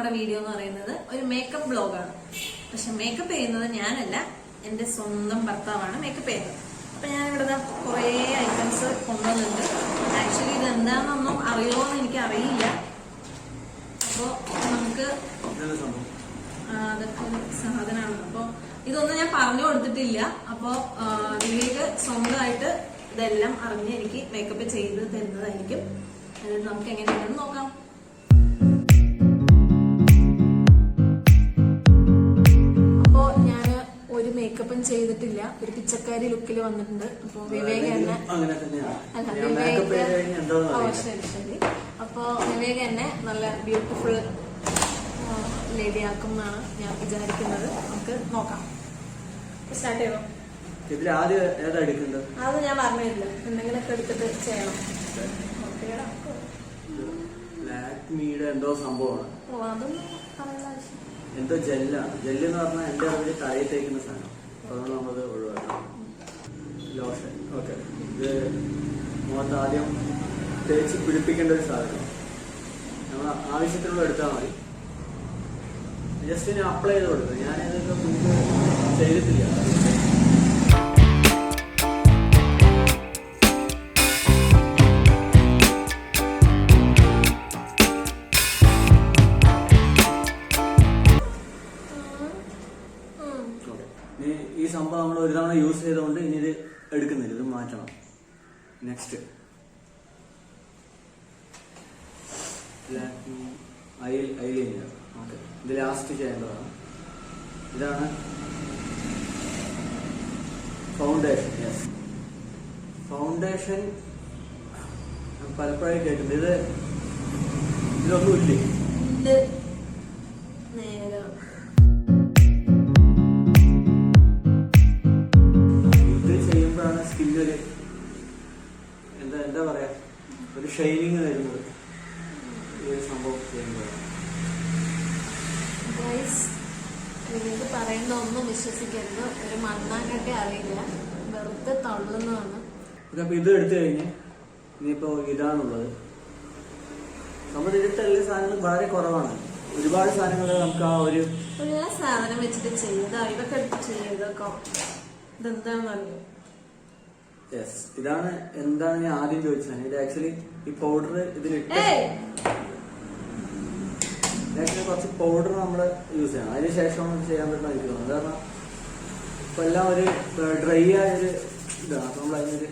നമ്മുടെ വീഡിയോ എന്ന് പറയുന്നത് ഒരു മേക്കപ്പ് ബ്ലോഗാണ് പക്ഷെ മേക്കപ്പ് ചെയ്യുന്നത് ഞാനല്ല എന്റെ സ്വന്തം ഭർത്താവാണ് മേക്കപ്പ് ചെയ്യുന്നത്. അപ്പൊ ഞാൻ ഇവിടെ കുറേ ഐറ്റംസ് കൊണ്ടുവന്നിട്ടുണ്ട്. ആക്ച്വലി ഇത് എന്താണെന്നൊന്നും അറിയോ എന്ന് എനിക്ക് അറിയില്ല അപ്പോ നമുക്ക് അതൊക്കെ സാധനമാണ്. അപ്പോ ഇതൊന്നും ഞാൻ പറഞ്ഞു കൊടുത്തിട്ടില്ല. അപ്പോ ആ, വിവേക് സ്വന്തമായിട്ട് ഇതെല്ലാം അറിഞ്ഞ് എനിക്ക് മേക്കപ്പ് ചെയ്ത് തരുന്നതായിരിക്കും. അതായത് നമുക്ക് എങ്ങനെയാണെന്ന് നോക്കാം. ലുക്കിൽ വന്നിട്ടുണ്ട്. അപ്പൊ വിവേക് എന്നെ അല്ല, കഴിഞ്ഞാൽ ഓ, ശരി ശരി. അപ്പോ വിവേക് എന്നെ നല്ല ബ്യൂട്ടിഫുൾ ലേഡി ആക്കും എന്നാണ് ഞാൻ വിചാരിക്കുന്നത്. നമുക്ക് നോക്കാം. സ്റ്റാർട്ട് ചെയ്യോ ഇതിൽ ആദ്യം ഏതാ എടുക്കുന്നത് അത് ഞാൻ പറഞ്ഞില്ല എന്തെങ്കിലുമൊക്കെ എടുത്തിട്ട് ചെയ്യണം. ലാക്മിയുടെ എന്തോ സംഭവമാണ്. എന്തോ ജെല്ലാണ് ജെല്ലെന്ന് പറഞ്ഞാൽ എന്റെ അറിവിൽ തലയിൽ തേക്കുന്ന സാധനം. അതുകൊണ്ട് നമ്മളത് ഒഴിവാക്കണം ലോഷൻ. ഓക്കെ. ഇത് മുഖത്ത് ആദ്യം തേച്ച് പിടിപ്പിക്കേണ്ട ഒരു സാധനം. നമ്മൾ ആവശ്യത്തിനുള്ള എടുത്താൽ മതി. ജസ്റ്റ് ഞാൻ അപ്ലൈ ചെയ്ത് കൊടുത്തു ഞാൻ ഇതൊക്കെ മുമ്പ് ചെയ്തിട്ടില്ല. ഈ സംഭവം നമ്മൾ ഒരു തവണ യൂസ് ചെയ്തുകൊണ്ട് ഇനി ഇത് എടുക്കുന്നില്ല ഇത് മാറ്റണം. നെക്സ്റ്റ് ഐലൈനർ ഓക്കെ ഇത് ലാസ്റ്റ് ചെയ്യേണ്ടതാണ് ഇതാണ് ഫൗണ്ടേഷൻ യെസ് ഫൗണ്ടേഷൻ പലപ്പോഴും കേട്ടിട്ടുണ്ട്. ഇത് ഇതൊന്നും ഒരു തരുന്നത്. ഈ സംഭവം ചെയ്യുമ്പോഴാണ്. നിങ്ങൾക്ക് പറയുന്ന ഒന്നും വിശ്വസിക്കരുത്. ഒരു മണ്ണാങ്കട്ടെ അറിയില്ല. വെറുതെ തള്ളുന്നതാണ്. അപ്പൊ ഇത് എടുത്തു കഴിഞ്ഞ് ഇനിയിപ്പോ ഇതാണുള്ളത്. നമ്മുടെ ഇതിട്ടുള്ള സാധനങ്ങൾ വളരെ കുറവാണ്. ഒരുപാട് സാധനങ്ങൾ നമുക്ക് ആ ഒരു സാധനം വെച്ചിട്ട് ചെയ്താ ഇതൊക്കെ എടുത്ത് ചെയ്തൊക്കെ ഇതെന്താണെന്ന് അറിയോ? യെസ് ഇതാണ് എന്താണ് ഞാൻ ആദ്യം ചോദിച്ചത്. ഇത് ആക്ച്വലി ഈ പൗഡർ ഇതിലിട്ട് ആക്ച്വലി കുറച്ച് പൗഡർ നമ്മൾ യൂസ് ചെയ്യണം. അതിന് ശേഷമാണ് ചെയ്യാൻ പറ്റുന്ന എനിക്ക് തോന്നുന്നത് കാരണം ഇപ്പൊ എല്ലാം ഒരു ഡ്രൈ ആയൊരു ഇതാണ്. അപ്പൊ നമ്മൾ അതിനൊരു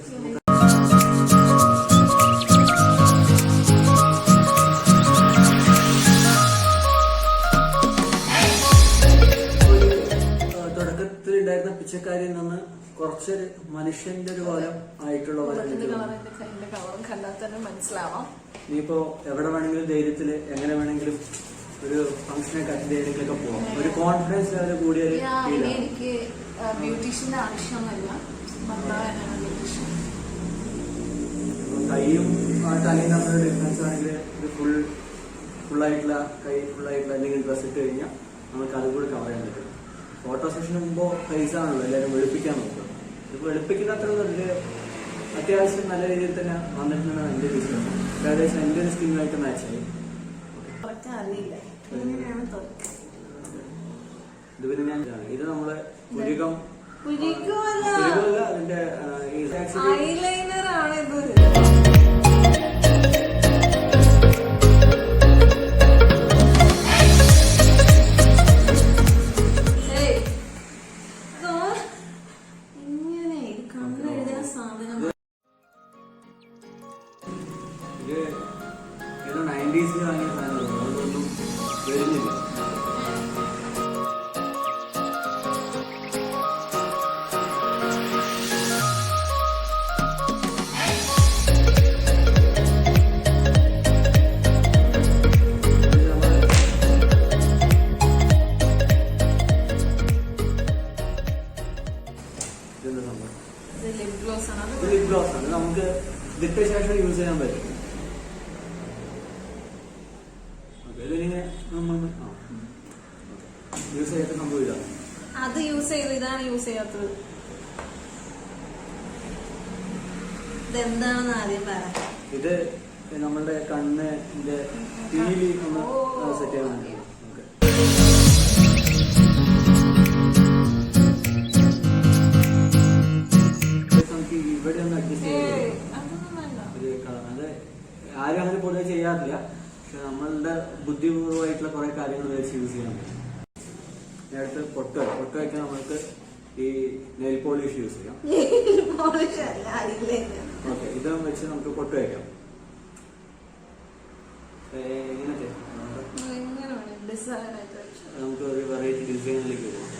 തുടക്കത്തിൽ ഉണ്ടായിരുന്ന പിച്ചക്കാരിൽ നിന്ന് കുറച്ചൊരു മനുഷ്യന്റെ ഒരു കോലം ആയിട്ടുള്ള പോലെ മനസ്സിലാവാം. ഇനിയിപ്പോ എവിടെ വേണമെങ്കിലും ധൈര്യത്തിൽ എങ്ങനെ വേണമെങ്കിലും ഒരു ഫംഗ്ഷനൊക്കെ അറ്റൻഡ് ചെയ്തെങ്കിലൊക്കെ പോവാം. ഒരു കോൺഫിഡൻസ് ലെവൽ കൂടിയ ഒരു ഞാൻ ഇനി ഫീലാണ് എനിക്ക് ബ്യൂട്ടീഷ്യന്റെ ആവശ്യമൊന്നുമില്ല. കൈയും ആ തലയും തമ്മിലുള്ള ഡിഫറൻസ് ആണെങ്കിൽ ഇത് ഫുൾ ആയിട്ടുള്ള കൈ ഫുൾ ആയിട്ടുള്ള എന്തെങ്കിലും ഡ്രസ് ഇട്ട് കഴിഞ്ഞാൽ നമുക്ക് അതുകൂടി കവർ ചെയ്യാൻ പറ്റും. ഫോട്ടോ സെഷന് മുമ്പോ പൈസ ആണല്ലോ എല്ലാവരും വെളുപ്പിക്കാൻ നോക്കുക. ഇത് വെളുപ്പിക്കുന്ന അത്ര ഒരു അത്യാവശ്യം നല്ല രീതിയിൽ തന്നെ വന്നിട്ടുണ്ടെന്നാണ് എന്റെ വിശ്വാസം. ഏകദേശം എന്റെ ഒരു സ്കിന്നുമായിട്ട് മാച്ചായി ഇത് പിന്നെ ഞാൻ ഇത് നമ്മളെ പുരികം പുരികമല്ല. അതിന്റെ ഐലൈനർ ആണ് ഇത്. യൂസ് ചെയ്യാൻ പറ്റും. ഇതിനിങ്ങനെ യൂസ് ചെയ്യാത്ത സംഭവില്ല അത് യൂസ് ചെയ്തു ഇതാണ് യൂസ് ചെയ്യാത്തത്. ഇതെന്താണെന്ന് ആദ്യം പറ ഇത് നമ്മളുടെ കണ്ണിന്റെ ടി സെറ്റ് ചെയ്യാൻ ചെയ്യാറില്ല. പക്ഷെ നമ്മളുടെ ബുദ്ധിപൂർവമായിട്ടുള്ള കുറെ കാര്യങ്ങൾ വെച്ച് യൂസ് ചെയ്യാൻ പറ്റും. നേരത്തെ പൊട്ട പൊട്ട് നമ്മൾക്ക് വയ്ക്കാൻ നമുക്ക് ഈ നെയിൽ പോളിഷ് യൂസ് ചെയ്യാം. ഓക്കെ ഇതും വെച്ച് നമുക്ക് പൊട്ട വയ്ക്കാം. ഏ, ഇങ്ങനത്തെ. എങ്ങനെ വേണം. ഡിസൈൻ ആയിട്ട് വെച്ചു. നമുക്ക് ഒരു വെറൈറ്റി ഡിസൈനിലേക്ക് പോകാം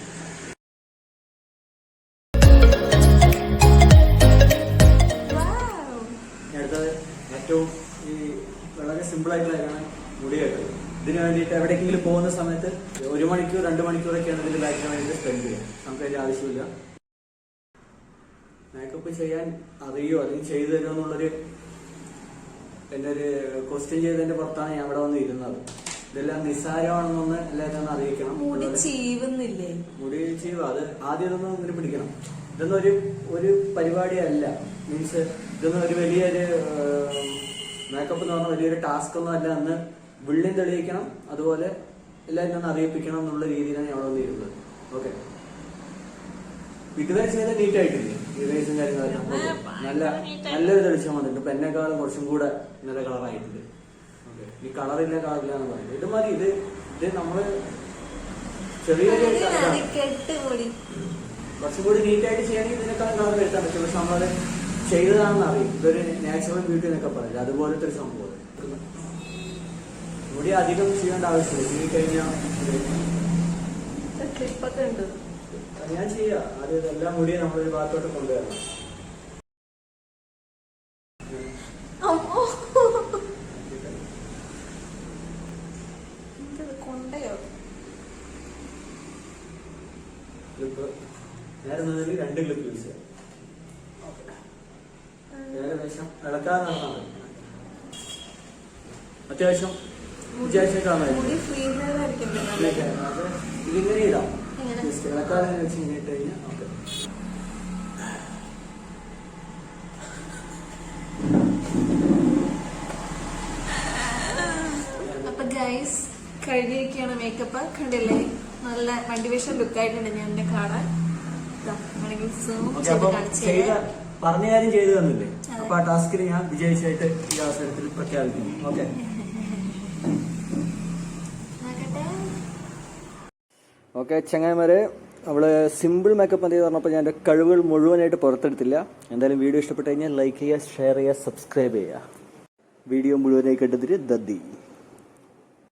ഇതിന് വേണ്ടിയിട്ട് എവിടേക്കെങ്കിലും പോകുന്ന സമയത്ത് ഒരു മണിക്കൂർ രണ്ട് മണിക്കൂറൊക്കെയാണ് ഇതിന്റെ ബാക്കിന് വേണ്ടിയിട്ട് സ്പെൻഡ് ചെയ്യുക. നമുക്ക് ആവശ്യമില്ല. മേക്കപ്പ് ചെയ്യാൻ അറിയോ? അല്ലെങ്കിൽ ചെയ്തു തരുമോ എന്നുള്ളൊരു എന്റെ ഒരു ക്വസ്റ്റ്യൻ ചെയ്തതിന്റെ പുറത്താണ് ഞാൻ ഇവിടെ വന്ന് ഇരുന്നത് ഇതെല്ലാം നിസ്സാരമാണെന്നൊന്ന് എല്ലാവരും ഒന്ന് അറിയിക്കണം. മുടി ചീവുന്നില്ലേ? മുടി ചെയ്യുക അത് ആദ്യം ഇതൊന്നും ഇങ്ങനെ പിടിക്കണം. ഇതൊന്നും ഒരു ഒരു പരിപാടിയല്ല മീൻസ് ഇതൊന്നും ഒരു വലിയൊരു മേക്കപ്പ് എന്ന് പറഞ്ഞ വലിയൊരു ടാസ്ക് ഒന്നും അല്ല അന്ന് ബിൽഡിംഗ് തെളിയിക്കണം അതുപോലെ എല്ലാവരും ഒന്ന് അറിയിപ്പിക്കണം എന്നുള്ള രീതിയിലാണ് ഞങ്ങൾ വന്നിരുന്നത്. ഓക്കെ ഇതുവരെ ചെയ്ത നീറ്റ് ആയിട്ടില്ലേ? ഇറേസും കാര്യങ്ങളെല്ലാം. നല്ല നല്ലൊരു തെളിച്ചം വന്നിട്ട് ഇപ്പൊ എന്നെക്കാളും കുറച്ചും കൂടെ നല്ല കളറായിട്ടുണ്ട് ഓക്കെ ഈ കളറില്ല കളറില്ല എന്ന് പറയുന്നത്. ഇത് മതി. ഇത് ഇത് നമ്മൾ ചെറിയ. കുറച്ചും കൂടി നീറ്റായിട്ട് ചെയ്യണമെങ്കിൽ ഇതിനേക്കാളും കളർ വരുത്താൻ പറ്റും പക്ഷെ നമ്മളത് ചെയ്തതാണെന്ന് അറിയും. ഇതൊരു നാച്ചുറൽ ബ്യൂട്ടി എന്നൊക്കെ പറയില്ല? അതുപോലത്തെ ഒരു സംഭവം. മുടി അധികം ചെയ്യേണ്ട ആവശ്യമില്ല. ചെയ്ത് കഴിഞ്ഞാൽ ക്ലിപ്പൊക്കെ ഉണ്ട് ഞാൻ ചെയ്യാം. അത് ഇതെല്ലാം മുടിയും നമ്മളൊരു ഭാഗത്തോട്ട് കൊണ്ടുവരണം. ക്ലിപ്പ്. നേരെ നിന്നതിൽ രണ്ട് ക്ലിപ്പ് യൂസ് ചെയ്യാം. ഏകദേശം ഇളക്കാതെ നടന്നാൽ മതി. അത്യാവശ്യം ഇതിങ്ങനെ ഇടാം. എങ്ങനെ? ജസ്റ്റ് ഇളക്കാതെ ഇങ്ങനെ വെച്ച് ഇങ്ങനെ ഇട്ട് കഴിഞ്ഞാൽ ഓക്കെ. അപ്പൊ ഗൈസ് കഴിഞ്ഞിരിക്കുകയാണ് മേക്കപ്പ് കണ്ടില്ലേ? നല്ല മൾട്ടിവേഷൻ ലുക്ക് ആയിട്ടുണ്ട് ഞാൻ എന്നെ കാണാൻ. പറഞ്ഞ കാര്യം ചെയ്തു തന്നില്ലേ. അപ്പൊ ആ ടാസ്കിൽ ഞാൻ വിജയിച്ചായിട്ട് ഈ അവസരത്തിൽ പ്രഖ്യാപിക്കുന്നു. ഓക്കെ. ഓക്കെ ചങ്ങായിമാരെ അവൾ സിമ്പിൾ മേക്കപ്പ് മതി പറഞ്ഞപ്പോൾ ഞാൻ എന്റെ കഴിവുകൾ മുഴുവനായിട്ട് പുറത്തെടുത്തില്ല. എന്തായാലും വീഡിയോ ഇഷ്ടപ്പെട്ട് കഴിഞ്ഞാൽ ലൈക്ക് ചെയ്യുക ഷെയർ ചെയ്യുക സബ്സ്ക്രൈബ് ചെയ്യുക. വീഡിയോ മുഴുവനായി കണ്ടതിന് ദദ്ദി